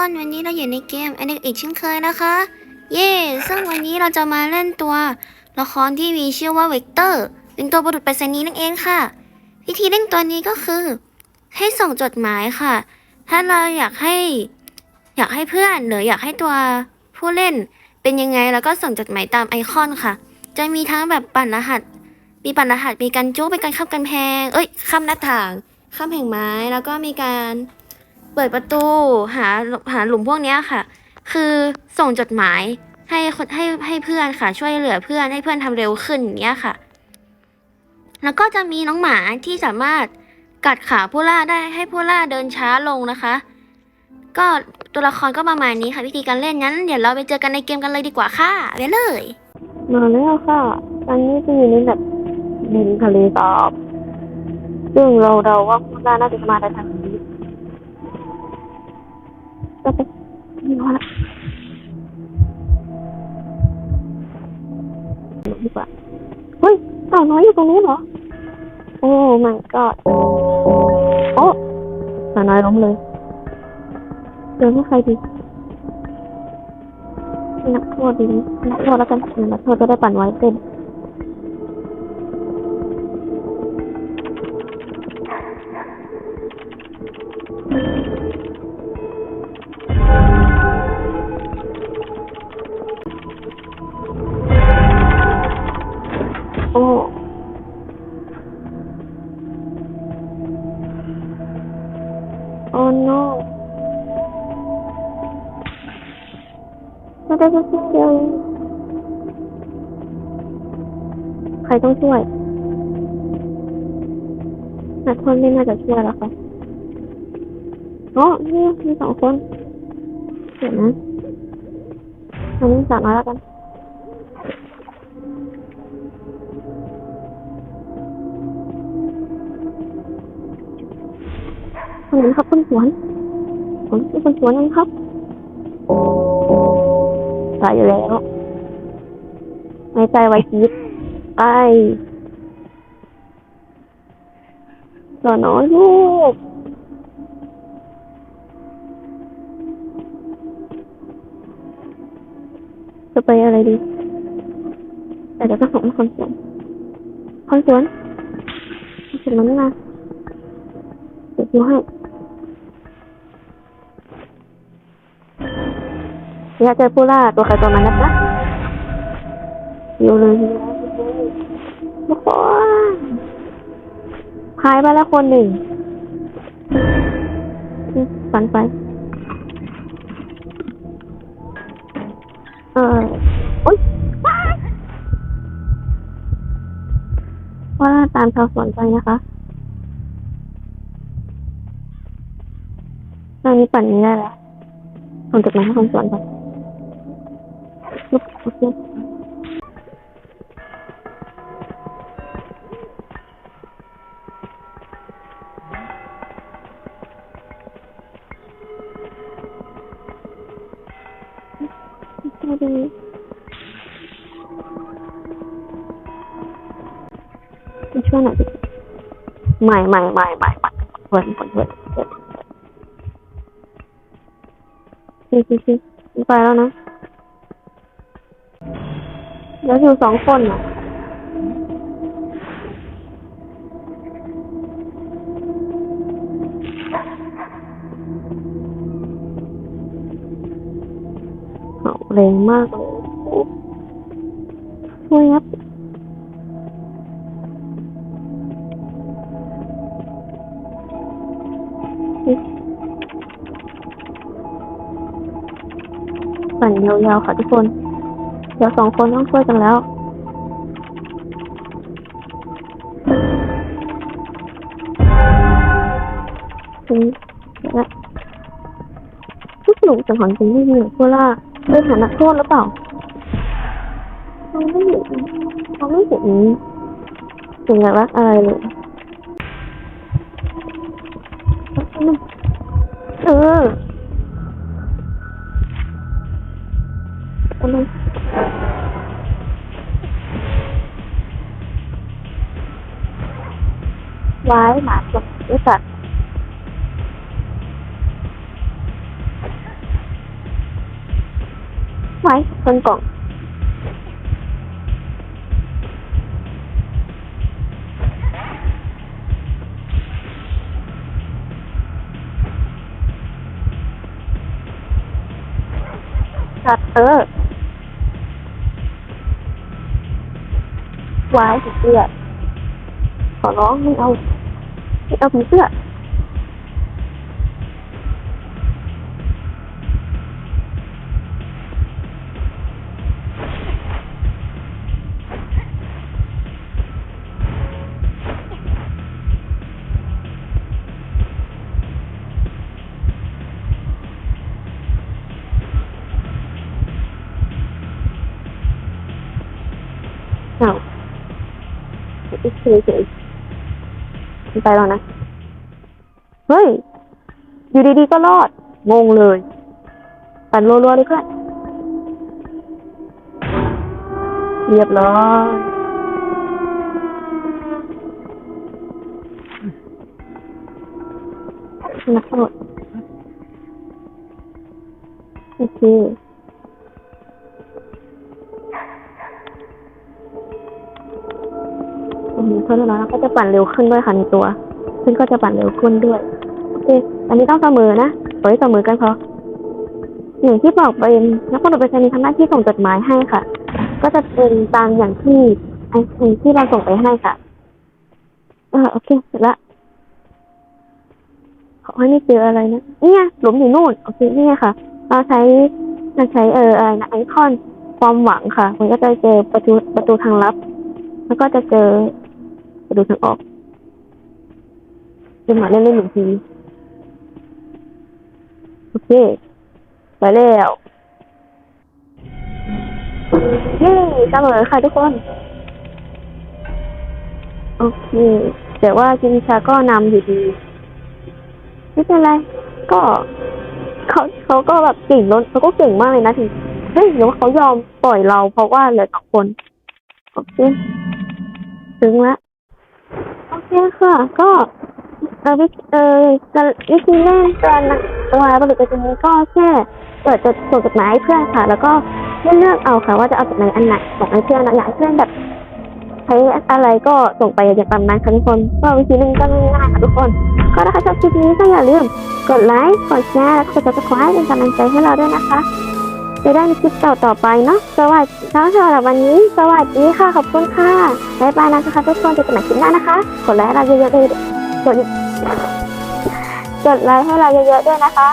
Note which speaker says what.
Speaker 1: คนวันนี้เราอยู่ในเกมอันนี้อีกเช่นเคยนะคะ เย่ซึ่งวันนี้เราจะมาเล่นตัว ละครที่มีชื่อว่าเวกเตอร์เป็นตัวบุรุษไปรษณีย์นั่นเองค่ะ วิธีเล่นตัวนี้ก็คือ ให้ส่งจดหมายค่ะ ถ้าเราอยากให้ อยากให้เพื่อนหรืออยากให้ตัวผู้เล่น เป็นยังไงแล้วก็ส่งจดหมายตามไอคอนค่ะ จะมีทั้งแบบปั่นรหัส มีปั่นรหัสมีการจุ๊บมีการข้ามกันแพง เอ้ยข้ามหน้าต่างข้ามแผงไม้แล้วก็มีการ เปิดประตูหาหาหลุมพวกนี้ค่ะ คือส่งจดหมายให้คนให้ให้เพื่อนค่ะ ช่วยเหลือเพื่อนให้เพื่อนทำเร็วขึ้นอย่างเงี้ยค่ะ แล้วก็จะมีน้องหมาที่สามารถกัดขาผู้ล่าได้ให้ผู้ล่าเดินช้าลงนะคะ ก็ตัวละครก็ประมาณนี้ค่ะวิธีการเล่นงั้น เดี๋ยวเราไปเจอกันในเกมกันเลยดีกว่าค่ะไปเลย
Speaker 2: มาแล้วค่ะตอนนี้จะอยู่ในแบบดินทะเลสาบซึ่งเราเดาว่าคุณล่าน่าจะมาในทาง นี้ก็ไปนี่ว่าดีกว่าเฮ้ยสาวน้อยอยู่ตรงนู้นเหรอ โอ้ my god โอ้สาวน้อยล้มเลยเดินให้ใครดีนักโทษดีนักโทษแล้วกันนักโทษจะได้ปั่นไว้เต้น ได้แค่ครึ่งเดียวเองใครต้องช่วยนักโทษไม่น่าจะช่วยแล้วค่ะอ๋อนี่มีสองคนเดี๋ยวนะอันนี้สามน้อยแล้วกันคนนี้ครับคนสวนผมเป็นคนสวนนะครับ ตายอยู่แล้วในใจไว้คิดไปสอนน้อยลูกจะไปอะไรดี แต่เดี๋ยวก็ส่งคนสวนคนสวนคนสวนมันไม่มาเดี๋ยวดูให้ อยาเจอผู้ล่าตัวใครตัวมันนะคะอยู่เลยทุกคนหายไปแล้วคนหนึ่งฝันไป เออโอ๊ยว่าตามชาวสวนไปนะคะตอนนี้ปั่นนี้ได้แล้วส่งจดหมายให้คนสวนไป Look, okay. ไม่ดีมาช่วยหน่อยดิใหม่ใหม่ใหม่ ใหม่ใหม่เปิดเปิดเปิดเปิดซีซีซีไปแล้วนะแล้วอยู่สองคนอะเอาแรงมากเลยช่วยครับปั่นยาวๆค่ะทุกคน ดี๋ยวสองคนต้องช่วยกันแล้วตรงนี้เดี๋ยวละผู้สนุกสังหรณ์จริงไม่มีหรือพวกล่าเป็นฐานะโทษหรือเปล่าเราไม่เห็นเราไม่เห็นสัญลักษณ์อะไรเลย หมาจบด้วยสัตว์ว้ชนกล่องจัดเออวายผีเสื้อขอร้องไม่เอา ไม่เอาผีเไปแล้วนะ เฮ้ย อยู่ดีๆก็รอด งงเลย ปั่นรัวๆเลยเพื่อนเรียบร้อยนักโทษโอเค เพราะฉะนั้นเราก็จะปั่นเร็วขึ้นด้วยค่ะในตัวซึ่งก็จะปั่นเร็วขึ้นด้วยโอเคอันนี้ต้องเสมอนะขอให้เสมอกันพออย่างที่บอกไปนักบุรุษไปรษณีย์ทำหน้าที่ส่งจดหมายให้ค่ะ ก็จะเป็นตามอย่างที่ไอ้ไอ้ที่เราส่งไปให้ค่ะอ่าโอเคเสร็จละขอให้ไม่เจออะไรนะเนี่ยหลุมอยู่นู่นโอเคเนี่ไงค่ะ เราใช้เราใช้เอออะไรนะไอคอนความหวังค่ะมันก็จะเจอประตูประตูทางลับ แล้วก็จะเจอ ประตูทางออกเป็นหมาเล่นเล่นหนึ่งทีโอเค ไปแล้วเย้เสมอค่ะทุกคน โอเค แต่ว่าจินชาก็นำอยู่ดีไม่เป็นไร ก็เขาเขาก็แบบเก่งล้นเขาก็เก่งมากเลยนะถึงเฮ้ยหรือว่าเขายอมปล่อยเราเพราะว่าเหลือสองคน โอเค ถึงแล้ว โอเคค่ะ ก็เออวิธีเออจะวิธีเล่นการตัวบริการนี้ก็แค่เปิดจดส่งจดหมายให้เพื่อนค่ะ แล้วก็เลือกเลือกเอาค่ะ ว่าจะเอาจดหมายอันไหนส่งให้เพื่อนนะอยากเพื่อนแบบใช้อะไรก็ส่งไปอย่างตามนั้นค่ะทุกคนก็วิธีเล่นก็ง่ายๆค่ะทุกคน ก็ถ้าชอบคลิปนี้ก็อย่าลืมกดไลค์กดแชร์แล้วก็กด subscribe เป็นกำลังใจให้เราด้วยนะคะ จะได้มีคลิปต่อต่อไปเนาะสวัสดีค่ะสำหรับวันนี้ สวัสดีค่ะ ขอบคุณค่ะบ๊ายบายนะคะทุกคนเจอกันใหม่คลิปหน้านะคะกดไลค์ให้เราเยอะๆด้วยกดกดไลค์ให้เราเยอะๆด้วยนะคะ